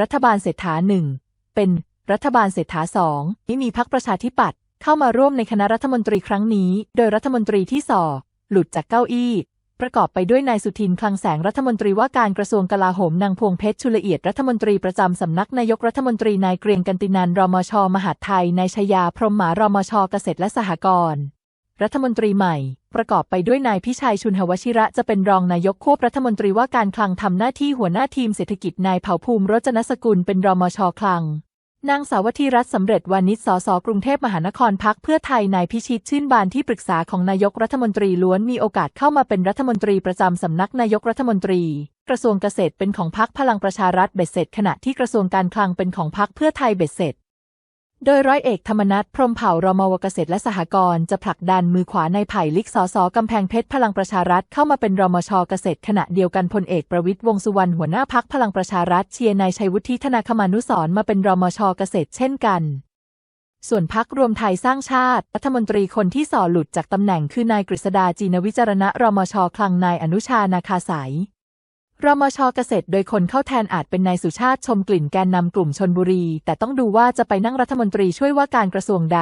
รัฐบาลเศรษฐาหนึ่งเป็นรัฐบาลเศรษฐาสองที่มีพักประชาธิปัตย์เข้ามาร่วมในคณะรัฐมนตรีครั้งนี้ โดยรัฐมนตรีที่สอหลุดจากเก้าอี้ ประกอบไปด้วยนายสุทินคลังแสงรัฐมนตรีว่าการกระทรวงกลาโหมนางพวงเพชรชุลเอียดรัฐมนตรีประจำสำนักนายกรัฐมนตรีนายเกรียงกันตินันรมช มหาดไทยนายชยาพรหมหมารมชเกษตรและสหกรณ์ รัฐมนตรีใหม่ ประกอบไปด้วยนายพิชัยชุนหวชิระจะเป็นรองนายกควบรัฐมนตรีว่าการคลังทำหน้าที่หัวหน้าทีมเศรษฐกิจนายเผ่าภูมิรจนสกุลเป็นรมชคลังนางสาวธีรัตน์สำเร็จวานิชสสกรุงเทพมหานครพักเพื่อไทยนายพิชิตชื่นบานที่ปรึกษาของนายกรัฐมนตรีล้วนมีโอกาสเข้ามาเป็นรัฐมนตรีประจำสำนักนายกรัฐมนตรี กระทรวงเกษตรเป็นของพักพลังประชารัฐเบ็ดเสร็จขณะที่กระทรวงการคลังเป็นของพักเพื่อไทยเบ็ดเสร็จ โดยร้อยเอกธรรมนัฐพรมเผ่ารมวเกษตรและสหกรณ์จะผลักดันมือขวาในไผ่ลิกสสกำแพงเพชรพลังประชารัฐเข้ามาเป็นรมชเกษตรขณะเดียวกันพลเอกประวิตยวงสุวรรณหัวหน้าพักพลังประชารัฐเชียร์นายชัยวุฒิธนาคมานุสรมาเป็นรมชเกษตรเช่นกัน ส่วนพักรวมไทยสร้างชาติรัฐมนตรีคนที่สอหลุดจากตำแหน่งคือนายกฤษดาจีนวิจารณะรมชคลังนายอนุชานาคาสาย รมชเกษตรโดยคนเข้าแทนอาจเป็นนายสุชาติชมกลิ่นแกนนำกลุ่มชนบุรี แต่ต้องดูว่าจะไปนั่งรัฐมนตรีช่วยว่าการกระทรวงใด